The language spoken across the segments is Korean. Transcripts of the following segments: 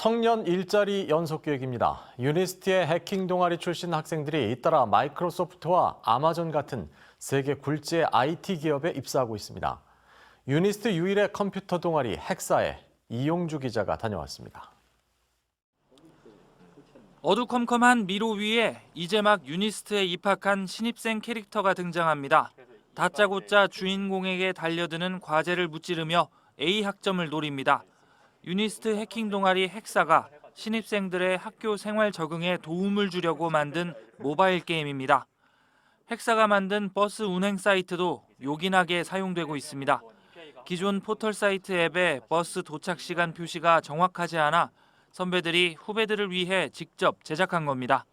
청년 일자리 연속 교육입니다. 유니스트의 해킹 동아리 출신 학생들이 잇따라 마이크로소프트와 아마존 같은 세계 굴지의 IT 기업에 입사하고 있습니다. 유니스트 유일의 컴퓨터 동아리 핵사에 이용주 기자가 다녀왔습니다. 어두컴컴한 미로 위에 이제 막 유니스트에 입학한 신입생 캐릭터가 등장합니다. 다짜고짜 주인공에게 달려드는 과제를 무찌르며 A 학점을 노립니다. 유니스트 해킹 동아리 핵사가 신입생들의 학교 생활 적응에 도움을 주려고 만든 모바일 게임입니다. 핵사가 만든 버스 운행 사이트도 요긴하게 사용되고 있습니다. 기존 포털 사이트 앱에 버스 도착 시간 표시가 정확하지 않아 선배들이 후배들을 위해 직접 제작한 겁니다.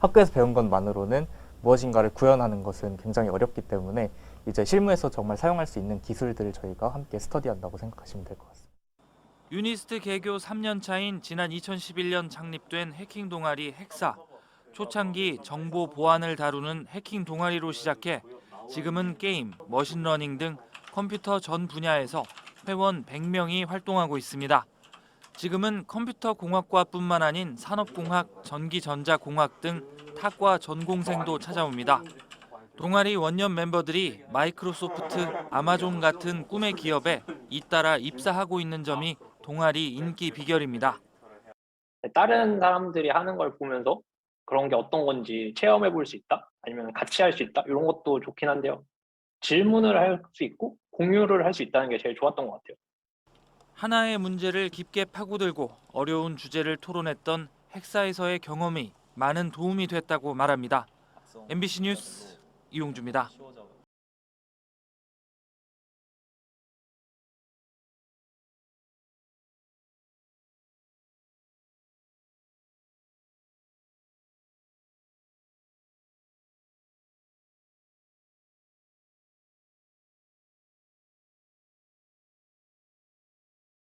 학교에서 배운 것만으로는 무엇인가를 구현하는 것은 굉장히 어렵기 때문에 이제 실무에서 정말 사용할 수 있는 기술들을 저희가 함께 스터디한다고 생각하시면 될 것 같습니다. 유니스트 개교 3년 차인 지난 2011년 창립된 해킹 동아리 핵사. 초창기 정보 보안을 다루는 해킹 동아리로 시작해 지금은 게임, 머신러닝 등 컴퓨터 전 분야에서 회원 100명이 활동하고 있습니다. 지금은 컴퓨터 공학과뿐만 아닌 산업공학, 전기전자공학 등 타과 전공생도 찾아옵니다. 동아리 원년 멤버들이 마이크로소프트, 아마존 같은 꿈의 기업에 잇따라 입사하고 있는 점이 동아리 인기 비결입니다. 다른 사람들이 하는 걸 보면서 그런 게 어떤 건지 체험해 볼 수 있다? 아니면 같이 할 수 있다? 이런 것도 좋긴 한데요. 질문을 할 수 있고 공유를 할 수 있다는 게 제일 좋았던 것 같아요. 하나의 문제를 깊게 파고들고 어려운 주제를 토론했던 핵사에서의 경험이 많은 도움이 됐다고 말합니다. MBC 뉴스 이용주입니다.